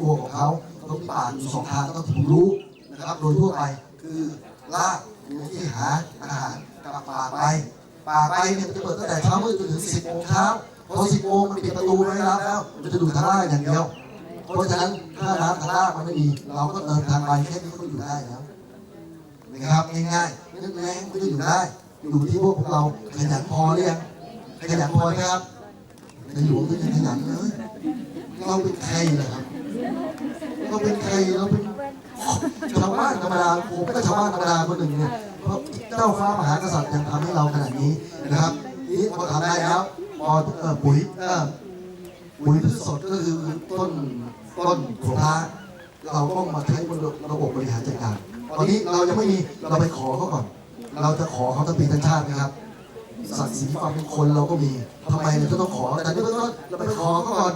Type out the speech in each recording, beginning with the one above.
ตัวของเขาเขามีป่าอยู่สองทางก็ที่ผมรู้นะครับ โดยทั่วไปคือลากอยู่ที่หาอาหารกับป่าไป ป่าไปเนี่ยจะเปิดตั้งแต่เช้ามืดจนถึงสิบโมงเช้าพอสิบโมงมันปิดประตูไว้แล้วแล้วมันจะดูดทางล่างอย่างเดียว เพราะฉะนั้นถ้าน้ำทางล่างมันไม่ดีเราก็เติมทางไปแค่นี้ก็อยู่ได้แล้วนะครับง่ายๆไม่ต้องแรงก็อยู่ได้ อยู่ที่พวกเราขยันพอหรือยังขยันพอไหมครับในหลวงก็ยังขยันเลยเราเป็นใครนะครับ เราเป็นใครเราเป็นชาวบ้านธรรมดาผมก็ชาวบ้านธรรมดาคนหนึ่งเนี่ยเพราะเจ้าฟ้ามหากษัตริย์ยังทำให้เราขนาดนี้นะครับนี่พอทำได้แล้วพอเออปุ๋ยเออปุ๋ยพืชสดก็คือต้นต้นโขลาเราก็มาใช้ระบบบริหารจัดการตอนนี้เรายังไม่มีเราไปขอเขาก่อน เราจะขอเขาทั้งปีทั้งชาตินะครับ ศักดิ์ศรีความเป็นคนเราก็มีทำไมเราจะต้องขอแต่นี่เบื้องต้นเราไปขอเขาก่อน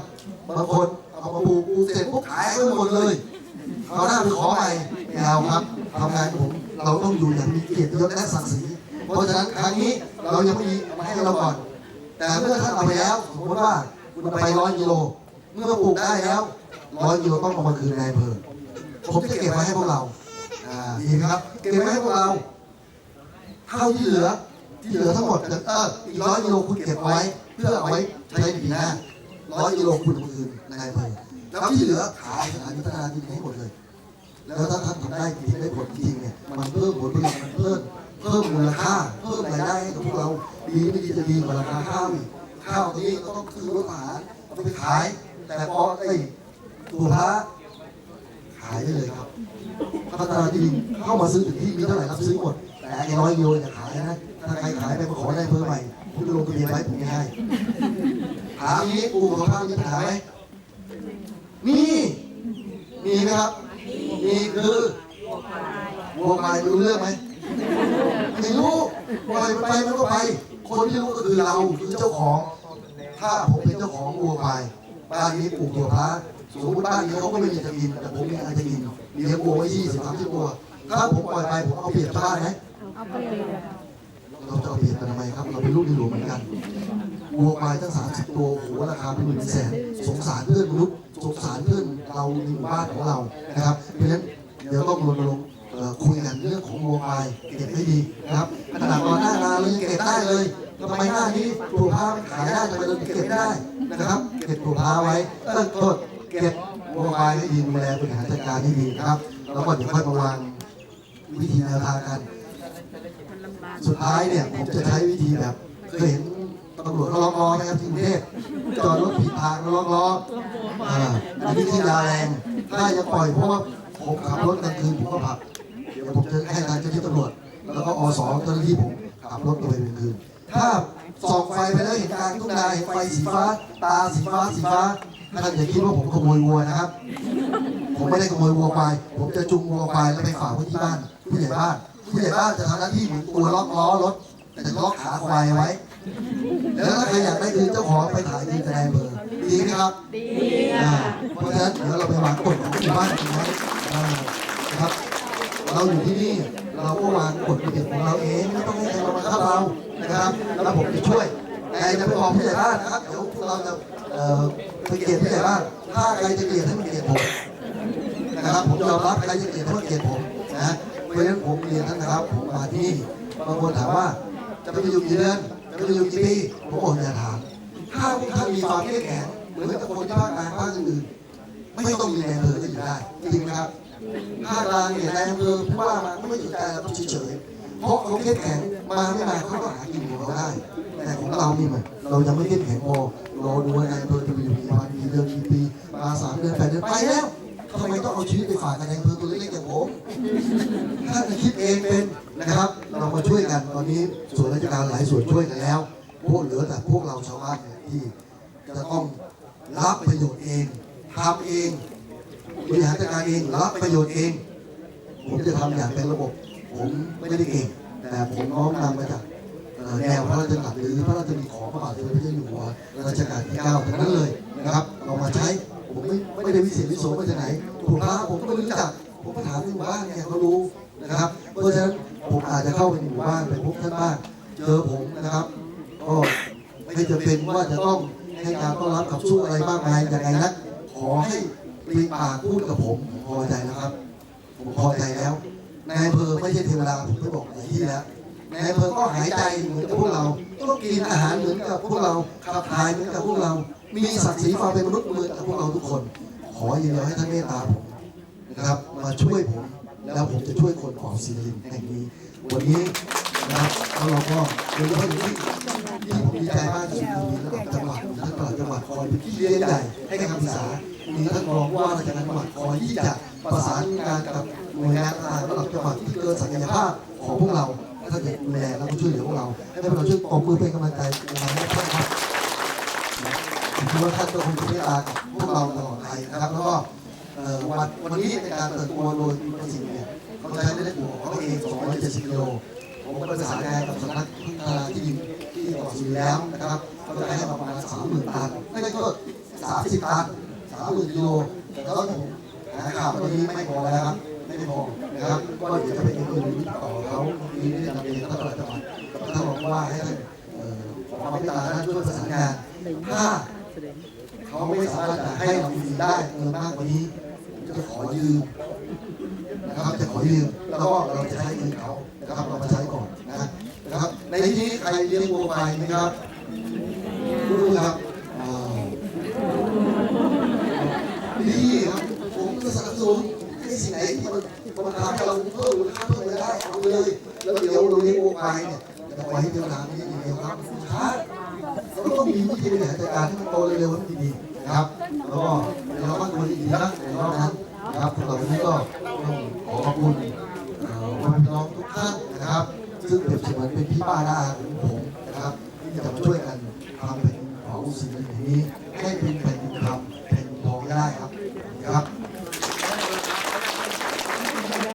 บางคนเอามาปลูกปูเสร็จปุ๊บขายไปหมดเลยเราหน้าไปขอใหม่ไม่เอาครับทำงานผมเราต้องอยู่อย่างมีเกียรติยศและศักดิ์ศรีเพราะฉะนั้นครั้งนี้เรายังไม่มีมาให้เราก่อน แต่เมื่อท่านเอาไปแล้วสมมติว่าคุณไปร้อยกิโล เมื่อปลูกได้แล้วร้อยกิโลต้องเอามาคืนนายอำเภอผมจะเก็บไว้ให้พวกเราอ่าดีครับ เก็บไว้ให้พวกเราเท่าที่เหลือ ที่เหลือทั้งหมดเอออีกร้อยกิโลคุณเก็บไว้ เพื่อเอาไว้ใช้ในปีหน้าร้อยกิโลคุณคืนนายอำเภอแล้วที่เหลือขายสถานพัฒนาดินให้หมดเลย แล้วถ้าท่านทำได้จริงได้ผลจริงเนี่ยมันเพิ่มผลผลิตมันเพิ่มเพิ่มมูลค่าเพิ่มรายได้ให้กับพวกเราดีไม่ดีจะดีกว่าราคาข้าวอีกข้าวนี้ก็ต้องซื้อรถาหารเอาไปขาย แต่พอไอ้ตัวพระขายได้เลยครับพัฒนาดินเข้ามาซื้อถึงที่มีเท่าไหร่รับซื้อหมด แต่ไอ้ร้อยกิโลจะขายนะ ถ้าใครขายไปมาขอได้เพิ่มใหม่คุณลงทะเบียนไว้ผมไม่ให้ถามนี้ปลูกของข้าวมีปัญหาไหมมีมีไหมครับมีคือวัวควายรู้เรื่องไหมไม่รู้ปล่อยมันไปมันก็ไป คนที่รู้ก็คือเราคือเจ้าของ ถ้าผมเป็นเจ้าของวัวควายบ้านนี้ปลูกตัวพระสมมติบ้านนี้เขาก็ไม่มีจะกินแต่ผมมีอะไรจะกินเลี้ยงวัวไว้ยี่สิบสามสิบตัว ถ้าผมปล่อยไปผมเอาเปรียบชาวบ้านไหมเอาไปเลยค่ เราจะเอาเปรียบกันทำไมครับ เราเป็นลูกในหลวงเหมือนกันวัวควายตั้งสามสิบตัวโอ้โหราคาเป็นหมื่นเป็นแสนสงสารเพื่อนมนุษย์สงสารเพื่อนเราในหมู่บ้านของเรานะครับ เพราะฉะนั้นเดี๋ยวต้องรณรงค์เอ่อคุยกันเรื่องของวัวควายเก็บให้ดีนะครับขนาดตอนหน้างาเรายังเก็บได้เลยทำไมหน้านี้ปลูกผ้ามันขายได้ทำไมเราเก็บไม่ได้นะครับเก็บปลูกผ้าไว้เออโทษเก็บวัวควายให้ดีดูแลบริหารจัดการให้ดีนะครับ แล้วก็เดี๋ยวค่อยมาวางวิธีแนวทางกัน สุดท้ายเนี่ยผมจะใช้วิธีแบบเคยเห็นตำรวจล็อล้อไหมครับที่กรุงเทพจอดรถผิดทางแล้วล็อล้ออันนี้ที่ยาแรงถ้ายังปล่อยเพราะว่าผมขับรถกลางคืนผมก็ผับเดี๋ยวผมจะให้ทางเจ้าหน้าที่ตำรวจ แล้วก็อสเจ้าหน้าที่ผมขับรถตัวเองกลางคืน ถ้าส่องไฟไปแล้วเห็นกลางทุ่งนาเห็นไฟสีฟ้า ตาสีฟ้าสีฟ้าท่านอย่าคิดว่าผมขโมยวัวนะครับ ผมไม่ได้ขโมยวัวควายผมจะจูงวัวควายแล้วไปฝากไว้ที่บ้านผู้ใหญ่บ้าน ผู้ใหญ่บ้านจะทำหน้าที่เหมือนตัวล็อกล้อรถแต่จะล็อกขาควายไว้ แล้วถ้าใครอยากได้คือเจ้าของไปถ่ายดีกระไดเบอร์ดีไหมครับ ดีค่ะเพราะฉะนั้นเดี๋ยวเราไปวางกฎของหมู่บ้านกันไว้านะครับ เราอยู่ที่นี่เราก็วางกฎระเบียบของเราเองไม่ต้องให้ใครมาบังคับเรานะครับแล้วผมจะช่วยแต่จะไปบอกผู้ใหญ่บ้านนะครับเดี๋ยวเราจะเออไปเกลียดผู้ใหญ่บ้านถ้าใครจะเกลียดให้มันเกลียดผมนะครับผมยอมรับใครจะเกลียดให้มันเกลียดผมนะ ราะฉะนั้นผมเรียนท่านนะครับ ผมมาที่นี่บางคนถามว่า จะไปอยู่กี่เดือนจะไปอยู่กี่ปีผมบอกอย่าถามถ้าพวกท่านมีความเข้มแข็งเหมือนกับคนที่ภาคกลางภาคอื่นๆไม่ต้องมีแรงเผลอจะอยู่ได้จริงไหมครับภาคกลางเนี่ยแรงเผลอผู้ว่ามาไม่สนใจเราต้องเฉยๆเพราะเขาเข้มแข็งมาไม่มาเขาก็หากินของเขาได้ แต่ของเรานี่มันเรายังไม่เข้มแข็งพอรอดูว่านายอำเภอจะไปอยู่กี่วันกี่เดือนกี่ปีมาสามเดือนแปดเดือนไปแล้วทำไมต้องเอาชีวิตไปฝากกันในอำเภอตัวเล็กๆ อย่างผมถ้าจะคิดเองเป็นนะครับ เรามาช่วยกันตอนนี้ส่วนราชการหลายส่วนช่วยกันแล้ว พวกเหลือแต่พวกเราชาวบ้านเนี่ยที่จะต้องรับประโยชน์เองทำเองบริหารจัดการเองรับประโยชน์เอง ผมจะทำอย่างเป็นระบบ ผมไม่ได้เก่งแต่ผมน้อมนำมาจากแนวพระราชดำรัสหรือพระราชดำริของพระบาทสมเด็จพระเจ้าอยู่หัวรัชกาลที่เก้าทั้งนั้นเลยนะครับเอามาใช้ผมไม่ไม่ได้วิเศษวิโสมาจากไหนถูกพระผมก็ไม่รู้จัก ผมก็ถามในหมู่บ้านเนี่ยเขารู้นะครับ เพราะฉะนั้นผมอาจจะเข้าไปในหมู่บ้านไปพบท่านบ้างเจอผมนะครับก็ไม่จะเป็นว่าจะต้องให้การต้อนรับขับสู้อะไรมากมายอย่างไรนะขอให้ปีปากพูดกับผมผมพอใจแล้วครับ ผมพอใจแล้วนายอำเภอไม่ใช่เทวดาผมได้บอกหลายที่แล้วนายอำเภอก็หายใจเหมือนกับพวกเราต้องกินอาหารเหมือนกับพวกเราขับถ่ายเหมือนกับพวกเรา มีศักดิ์ศรีความเป็นมนุษย์เหมือนกับพวกเราทุกคน ขออย่างเดียวให้ท่านเมตตาผม นะครับมาช่วยผมแล้วผมจะช่วยคนของศิรินแห่งนี้ วันนี้นะครับแล้วเราก็โดยเฉพาะอย่างยิ่งที่ผมดีใจมากที่สุดมีระดับจังหวัดท่านประหลัดจังหวัดคอยเป็นพี่เลี้ยงใหญ่ให้คำปรึกษามีท่านรองว่าราชการจังหวัดคอยที่จะประสานงานกับหน่วยงานต่างๆระดับจังหวัดที่เกินศักยภาพของพวกเราให้ท่านดูแลแล้วก็ช่วยเหลือพวกเราให้พวกเราช่วยปรบมือเป็นกำลังใจนะครับให้ท่านครับผมคิดว่าท่านก็คงจะเมตตากับพวกเรา วันวันนี้ในการเปิดตัวโดยประสิทธิ์เนี่ยเขาใช้ได้หัวของเขาเอง270กิโลผมก็ประสานงานกับสำนักพัฒนาที่ดินที่จังหวัดสุรินแล้วนะครับก็จะให้ประมาณ30,000ตันไม่ก็30ตัน30,000กิโลแต่ก็ต้องหาข่าววันนี้ไม่พอแล้วครับไม่พอนะครับก็เดี๋ยวจะไปเอ็นเอ็นต่อเขามีเรื่องนำเรียนท่านประหลัดจังหวัดกับท่านรองว่าให้ท่านเอ่อความเมตตาท่านช่วยประสานงานถ้าเขาไม่สามารถจะให้เราฟรีได้เงินมากกว่านี้ จะขอยืมนะครับจะขอยืมแล้วก็เราจะใช้เงินเขานะครับเรามาใช้ก่อนนะนะครับในที่นี้ใครเลี้ยงวัวควายไหมครับรู้ครับดีครับผมจะสนับสนุนให้สิ่งไหนที่มันมันทำให้เราเพิ่มมูลค่าเพิ่มรายได้เอาไปเลยแล้วเดี๋ยวเราเลี้ยงวัวควายเนี่ยจะปล่อยให้เวลาไม่อย่างเดียวครับช้าเราก็ต้องมีวิธีบริหารจัดการให้มันโตเร็วๆให้มันดีๆนะครับแล้วก็เราก็ดูดีๆนะในรอบนั้น นะครับพวกเรับวันนี้ก็ต้องขอขอบคุณวันพี่น้องทุกท่านนะครับ ซึ่งเปรียบเสมือนเป็นพี่ป้าด้าของผมนะครับที่จะมาช่วยกันทำเป็นของสิ่งนี้ให้เป็น